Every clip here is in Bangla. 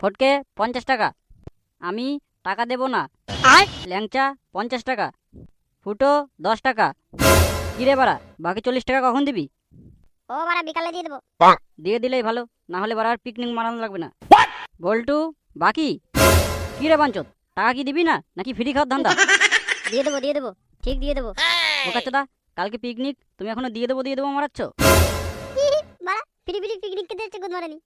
ফটকে পঞ্চাশ টাকা। আমি টাকা দেবো না। ল্যাংচা পঞ্চাশ টাকা। ফুটো দশ টাকা। কিরে বাড়া বাকি চল্লিশ টাকা কখন দিবি? ও বাড়া বিকালে দিয়ে দেবো। দিয়ে দিলেই ভালো না হলে বাড়া আর পিকনিক মারানো লাগবে না। বল্টু বাকি? কি রে বাঞ্চত টাকা কি দিবি না নাকি ফ্রি খাওয়ার ধান্দা? দিয়ে দেবো দিয়ে দেবো ঠিক দিয়ে দেবো। বোকাচোদা কালকে পিকনিক তুমি এখনও দিয়ে দেবো দিয়ে দেবো মারাচ্ছ? পিকনিক খেতে যাচ্ছে গুদ মারানি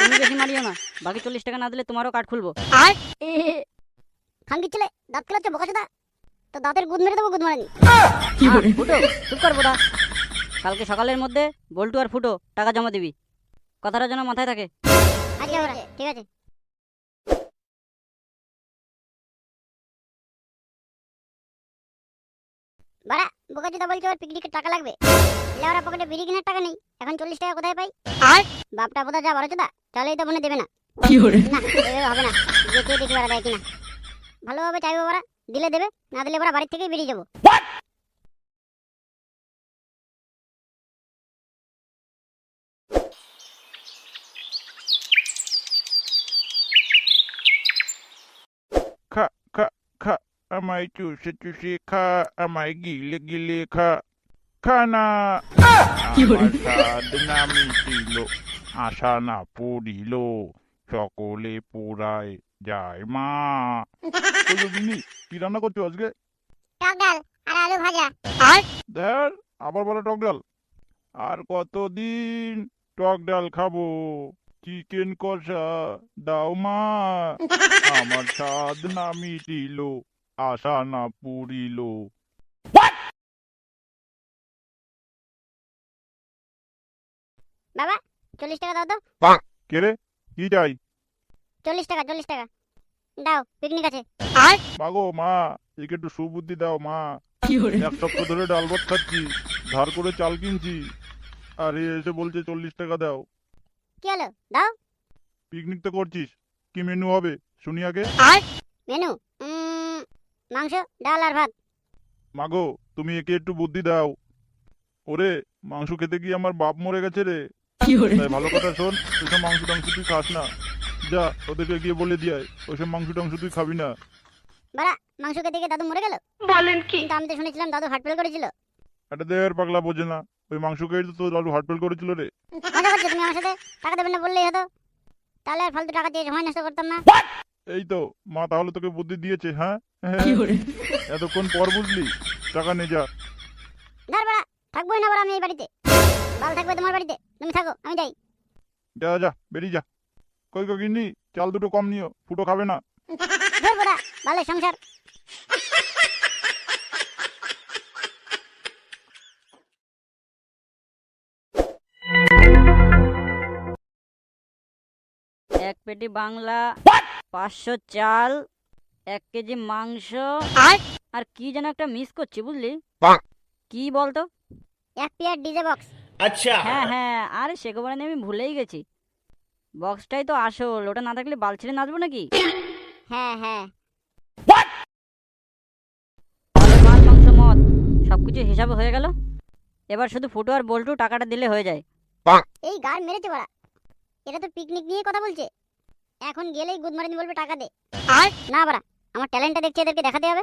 তুমি বেশি মারিও না বাকি চল্লিশ টাকা না দিলে তোমারও কার্ড খুলবো। ছেলে দাঁত খেলাচ্ছে বোকাচোদা তো দাঁতের গুদ মেরে দেবো গুদ মারানি আহ, ফুটো চুপ কর কালকে সকালের মধ্যে বল্টু আর ফুটো টাকা জমা দিবি। কথাটা যেন মাথায় থাকে। আচ্ছা ঠিক আছে। বাড়া বোকাচোদা বলছে ওর পিকনিকের টাকা লাগবে। লেওরা পকেটে বিড়ি কেনার টাকা নেই এখন চল্লিশ টাকা কোথায় পাই? বাপটা কোথায় যা বড় চোদা তাহলেই তো মনে দেবে না। না এভাবে হবে না। যে কে দেখি বাড়া দেয় কিনা। ভালোভাবে চাইব বাড়া দিলে দেবে না দিলে বাড়া বাড়ির থেকেই বেরিয়ে যাব খা খা খা আমায় চুষে চুষে খা আমায় গিলে গিলে খা খানা আমার স্বাদ না আশা না পড়িল সকলে পোড়ায় যায় মা বিনি কি রান্না করছ আজকে টক আর আলু ভাজা দেখ আবার বলে টক ডাল আর কতদিন টক ডাল খাব চিকেন কষা দাও মা আমার স্বাদ না মিটিল আশা না পুরিল বাবা চল্লিশ টাকা দাও তো। কে রে? কি চাই? চল্লিশ টাকা চল্লিশ টাকা। দাও পিকনিক আছে। মাগো মা একে একটু সুবুদ্ধি দাও মা। এক সপ্তাহ ধরে ডাল ভাত খাচ্ছি ধার করে চাল কিনছি। আর এসে বলছে চল্লিশ টাকা দাও। কি হলো? দাও। পিকনিক তো করছিস কি মেনু হবে? শুনি আগে। মেনু মাংস ডাল আর ভাত। মাগো তুমি একে একটু বুদ্ধি দাও। ওরে মাংস খেতে গিয়ে আমার বাপ মরে গেছে রে। তাই ভালো কথা শোন ওইসব মাংস টাংস তুই খাস না। যা ওদেরকে গিয়ে বলে দিয়ে আয় ওইসব মাংস টাংস তুই খাবি না। বাড়া মাংস খেতে গিয়ে দাদু মরে গেল? বলেন কি? কিন্তু আমি তো শুনেছিলাম দাদু হার্ট ফেল করেছিল। একটা দেহের পাগলা বোঝে না। ওই মাংস খেয়ে তো তোর লালু হার্টফেল করেছিল রে। মজা করছ তুমি আমার সাথে? টাকা দেবেন না বললেই হতো। তাহলে আর ফালতু টাকা দিয়ে সময় নষ্ট করতাম না। এই তো মা তাহলে তোকে বুদ্ধি দিয়েছে হ্যাঁ? এতক্ষণ পর বুঝলি টাকা নে যা। বাড়া থাকবোই না বাড়া আমি এই বাড়িতে। বাল থাকবে তোমার বাড়িতে। তুমি থাকো আমি যাই। যা যা বেরিয়ে যা। কই কই কিনি চাল দুটো কম নিও ফুটো খাবে না। বালের সংসার। এক পেটি বাংলা পাঁচশো চাল। এক কেজি মাংস। আর কি যেন একটা মিস করছি বুঝলি? কি বলতো? এক পেয়ার ডিজে বক্স। হ্যাঁ হ্যাঁ। আরে সে খবর আমি ভুলেই গেছি। বক্সটাই তো আসল। ওটা না থাকলে বাল ছেড়ে নাচবো নাকি? হ্যাঁ হ্যাঁ। মাছ মাংস মদ সবকিছু হিসাবে হয়ে গেল। এবার শুধু ফুটো আর বল্টু টাকাটা দিলে হয়ে যায়। এই গার মেরেছে বাড়া এটা তো পিকনিক নিয়ে কথা বলছে। এখন গেলেই গুড মর্নিং বলবে টাকা দে। না বাড়া। আমার ট্যালেন্টটা দেখছি এদেরকে দেখাতে হবে?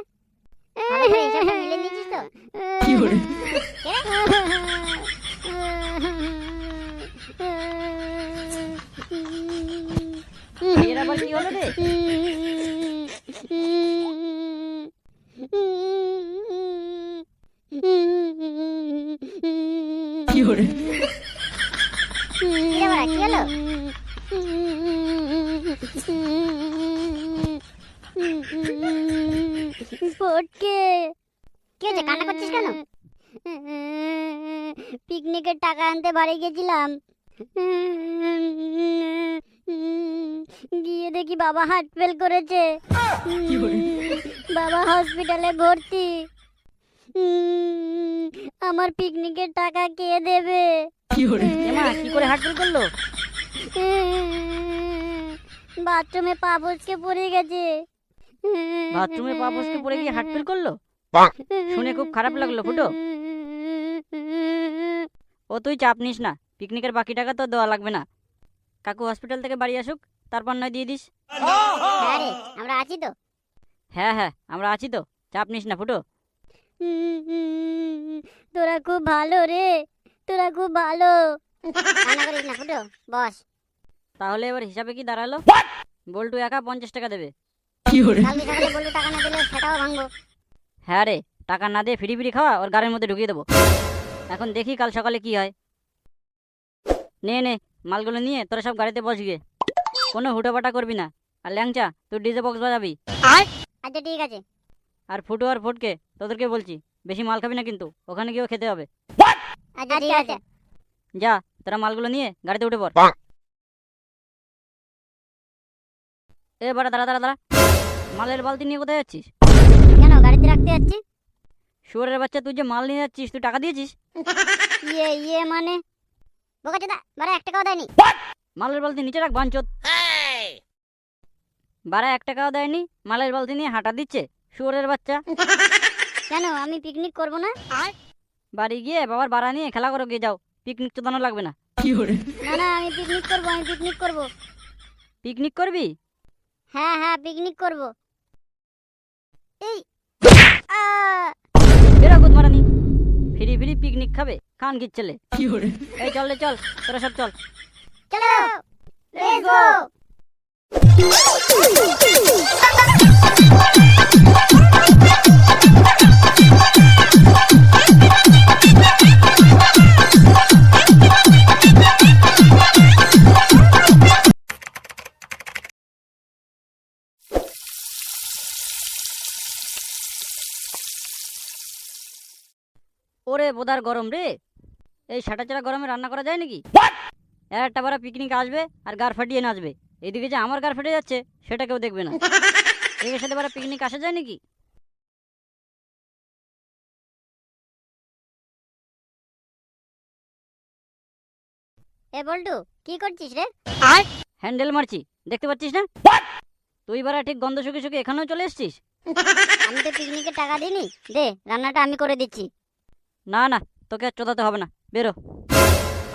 ভালো করে হিসাবটা মিলিয়ে নিয়েছিস তো? কে রে? এর আবার কি হলো রে? কি রে কি হলো? ফটকে কি হয়েছে কান্না করছিস কেন? পিকনিকের টাকা আনতে বাড়ি গেছিলাম। গিয়ে দেখি বাবা হার্ট ফেল করেছে। বাবা হসপিটালে ভর্তি। আমার পিকনিকের টাকা কে দেবে? কি করে হাটফেল করল? বাথরুমে পা বসকে পড়ে গেছে। বাথরুমে পা বসকে পড়ে গিয়ে হাটফেল করল? শুনে খুব খারাপ লাগল ফুটো। ও তুই চাপ নিস না পিকনিকের বাকি টাকা তো দেওয়া লাগবে না। কাকু হসপিটাল থেকে বাড়ি আসুক তারপর নয় দিয়ে দিস। হ্যাঁ আমরা আছি তো। হ্যাঁ হ্যাঁ আমরা আছি তো চাপ নিস না ফুটো। তোরা খুব ভালো রে তোরা খুব ভালো। কান্না করিস না ফুটো বস। তাহলে এবার হিসাবে কি দাঁড়াল? বল্টু একা পঞ্চাশ টাকা দেবে। কালকে সকালে বলল টাকা না দিলে সেটাও ভাঙবো। হ্যাঁ রে টাকা না দিয়ে ফিরি ফিরি খাওয়া ওর গাড়ির মধ্যে ঢুকিয়ে দেবো। এখন দেখি কাল সকালে কি হয়। নে নে মালগুলো নিয়ে তোরা সব গাড়িতে বস গিয়ে। কোনো হুটোপাটা করবি না। আর ল্যাংচা তুই ডিজে বক্স বাজাবি। আচ্ছা ঠিক আছে। আর ফুটো আর ফুটকে তোদেরকে বলছি বেশি মাল খাবি না কিন্তু ওখানে গিয়েও খেতে হবে। আচ্ছা ঠিক আছে। যা তোরা মালগুলো নিয়ে গাড়িতে উঠে পড়। এ বাড়া দাঁড়া দাঁড়া দাঁড়া। মালের বালতি নিয়ে কোথায় যাচ্ছিস? কেন গাড়িতে রাখতে যাচ্ছি? শুয়ারের বাচ্চা তুই যে মাল নিয়ে যাচ্ছিস তুই টাকা দিয়েছিস? ইয়ে ইয়ে মানে? বোকা চোদা বারা এক টাকাও দেয়নি। মালের বালতি নিচে রাখ বাঞ্চত বারা এক টাকাও দেয়নি মালের বালতি নিয়ে হাঁটা দিচ্ছে শুয়োরের বাচ্চা। কেন আমি পিকনিক করব না? বাড়ি গিয়ে বাবার বাড়া নিয়ে খেলা করে গিয়ে যাও পিকনিক চোদানো লাগবে না। না না আমি পিকনিক করব আমি পিকনিক করব। পিকনিক করবি? হ্যাঁ হ্যাঁ পিকনিক করব। এই এরা বেরো গুদ মারানি ফিরি ফিরি পিকনিক খাবে? খান গিচ্ছেলে ছেলে এই চল রে চল তোরা সব চল। চলো লেটস গো ওরে বোধার গরম রে। এই সাটাচারা গরমে রান্না করা যায় নাকি? একটা বারা পিকনিক আসবে আর গার ফাটিয়ে নাচবে। এদিকে যে আমার গার ফেটে যাচ্ছে সেটা কেউ দেখবে না। এর সাথে বারা পিকনিক আসা যায় নাকি? এ বল্টু কি করছিস রে? হ্যান্ডেল মারছি দেখতে পাচ্ছিস না? তুই বারা ঠিক গন্ধ শুকে শুকে এখানেও চলে এসছিস? আমি তো পিকনিকে টাকা দিইনি। দে রান্নাটা আমি করে দিচ্ছি। না না তোকে আর চোদাতে হবে না। বেরো।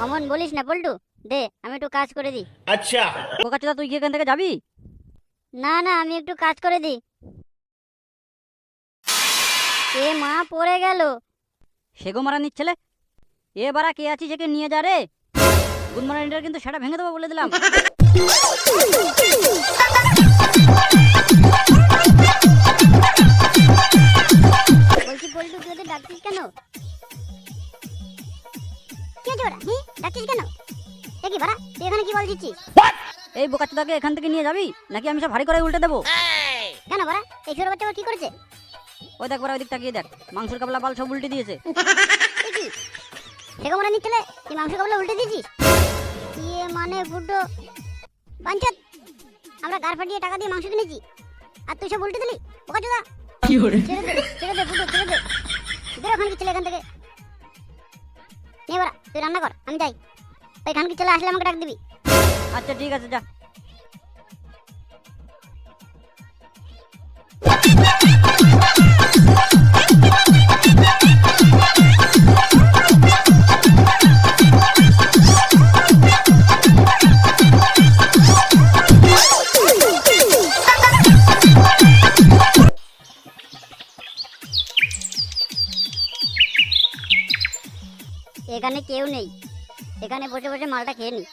অমন বলিস না পল্টু। দে আমি একটু কাজ করে দিই। আচ্ছা। বোকা চোদা তুই এখান থেকে যাবি? না না আমি একটু কাজ করে দিই। এ মা পড়ে গেল। সেগো মারা নিচ্ছেলে এবার কে কে আছিস একে নিয়ে যা রে। গুড কিন্তু সেটা ভেঙে দেবো বলে দিলাম। এই বোকা এখান থেকে নিয়ে যাবি? নাকি আমি সব ভারী করে উল্টে দেবো? কেন বাড়া? এই ছোট বাচ্চা কি করেছে? ওই দেখ বারা ওই দিক তাকিয়ে দেখ। মাংসের কাবলা বাল সব উল্টে দিয়েছে। কি? সেগো মারা নিচ্ছিলে তুই মাংস কাবলা উল্টে দিয়েছিস? ইয়ে মানে ফুটো পাঞ্চাত আমরা গার ফাটিয়ে টাকা দিয়ে মাংস কিনেছি। আর তুই সব উল্টে দিলি? বোকা চোদা। ছেড়ে দে ছেড়ে দে ফুটো ছেড়ে দে। বেরো খানকি ছেলে এখান থেকে। নে বাড়া তুই রান্না কর আমি যাই। ওই খানকি ছেলে আসলে আমাকে ডাক দিবি। আচ্ছা ঠিক আছে যা। কেউ নেই। এখানে বসে বসে মালটা খেয়ে নি।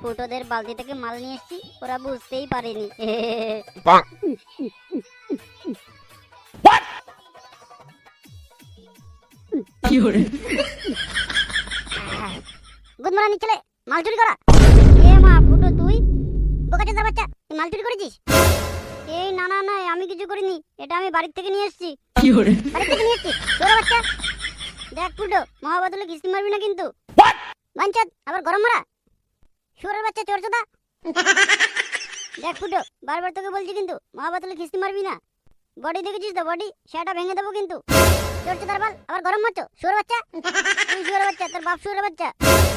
ফুটোদের বালতি থেকে মাল নিয়ে এসেছি ওরা বুঝতেই পারেনি। গুড মর্নিং ছেলে মাল চুরি করা। এ মা ফুটো তুই? বোকা চোদা বাচ্চা মাল চুরি করেছিস? এই না না না আমি কিছু করিনি এটা আমি বাড়ির থেকে নিয়ে এসেছি। বাড়ি থেকে নিয়ে এসেছি। তোরা বাচ্চা। দেখ ফুটো মহাবাদলে কিস্তি মারবি না কিন্তু। বাঞ্চাত আবার গরম মারা? শুয়োরের বাচ্চা চোর চোদা দেখ ফুটো বারবার তোকে বলছি কিন্তু মহাবাদলে কিস্তি মারবি না। বডি দেখেছিস তো বডি? সেটা ভেঙে দেবো কিন্তু। চোর চোদার বল আবার গরম মারছো? শুয়োর বাচ্চা? তুই শুয়োর বাচ্চা তোর বাপ শুয়োর বাচ্চা।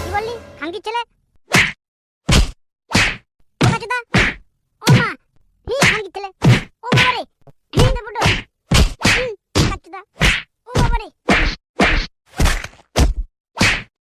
কি বললি? খানকির ছেলে? ও মা হি খানকির ছেলে। ও বাবা রে হি না ফুটো হি, বোকা চোদা ও বাবা রে